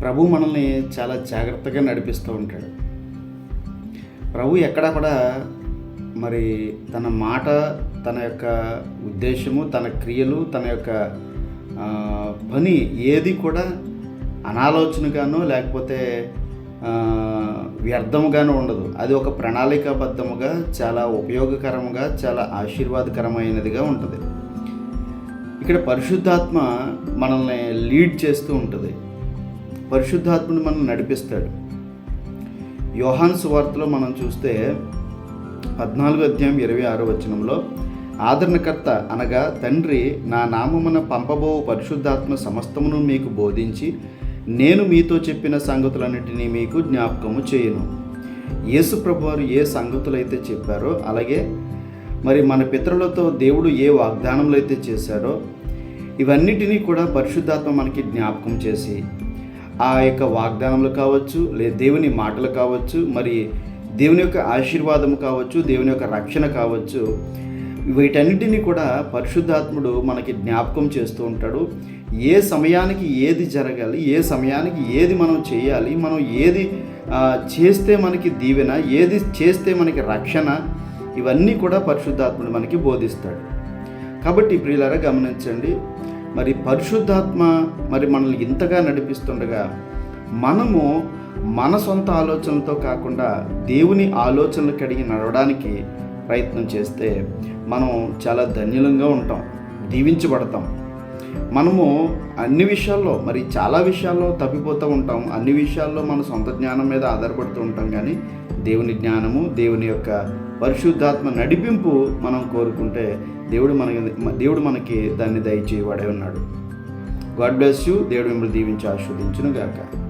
ప్రభు మనల్ని చాలా జాగ్రత్తగా నడిపిస్తూ ఉంటాడు. ప్రభు ఎక్కడా కూడా మరి తన మాట తన యొక్క ఉద్దేశము తన క్రియలు తన యొక్క పని ఏది కూడా అనాలోచనగానో లేకపోతే వ్యర్థముగానో ఉండదు. అది ఒక ప్రణాళికాబద్ధముగా చాలా ఉపయోగకరముగా చాలా ఆశీర్వాదకరమైనదిగా ఉంటుంది. ఇక్కడ పరిశుద్ధాత్మ మనల్ని లీడ్ చేస్తూ ఉంటుంది. పరిశుద్ధాత్ముడు మనం నడిపిస్తాడు. యోహాన్ సువార్తలో మనం చూస్తే పద్నాలుగు అధ్యాయం ఇరవై ఆరో వచనంలో ఆదరణకర్త అనగా తండ్రి నా నామమున పంపబో పరిశుద్ధాత్మ సమస్తమును మీకు బోధించి నేను మీతో చెప్పిన సంగతులన్నిటినీ మీకు జ్ఞాపకము చేయను. యేసు ప్రభువారు ఏ సంగతులైతే చెప్పారో అలాగే మరి మన పితరులతో దేవుడు ఏ వాగ్దానములు అయితే చేశారో ఇవన్నిటినీ కూడా పరిశుద్ధాత్మ మనకి జ్ఞాపకం చేసి ఆ యొక్క వాగ్దానములు కావచ్చు లేదా దేవుని మాటలు కావచ్చు మరి దేవుని యొక్క ఆశీర్వాదం కావచ్చు దేవుని యొక్క రక్షణ కావచ్చు వీటన్నిటిని కూడా పరిశుద్ధాత్ముడు మనకి జ్ఞాపకం చేస్తూ ఉంటాడు. ఏ సమయానికి ఏది జరగాలి ఏ సమయానికి ఏది మనం చేయాలి మనం ఏది చేస్తే మనకి దీవెన ఏది చేస్తే మనకి రక్షణ ఇవన్నీ కూడా పరిశుద్ధాత్ముడు మనకి బోధిస్తాడు. కాబట్టి ప్రియులారా గమనించండి మరి పరిశుద్ధాత్మ మరి మనల్ని ఇంతగా నడిపిస్తుండగా మనము మన సొంత ఆలోచనలతో కాకుండా దేవుని ఆలోచనలు కడిగి నడవడానికి ప్రయత్నం చేస్తే మనం చాలా ధన్యులంగా ఉంటాం దీవించబడతాం. మనము అన్ని విషయాల్లో మరి చాలా విషయాల్లో తప్పిపోతూ ఉంటాం. అన్ని విషయాల్లో మన సొంత జ్ఞానం మీద ఆధారపడుతూ ఉంటాం కానీ దేవుని జ్ఞానము దేవుని యొక్క పరిశుద్ధాత్మ నడిపింపు మనం కోరుకుంటే దేవుడు మనకి దేవుడు మనకి దాన్ని దయచేయవాడే ఉన్నాడు. God bless you. దేవుడు మిమ్మల్ని దీవించి ఆస్వాదించును గాక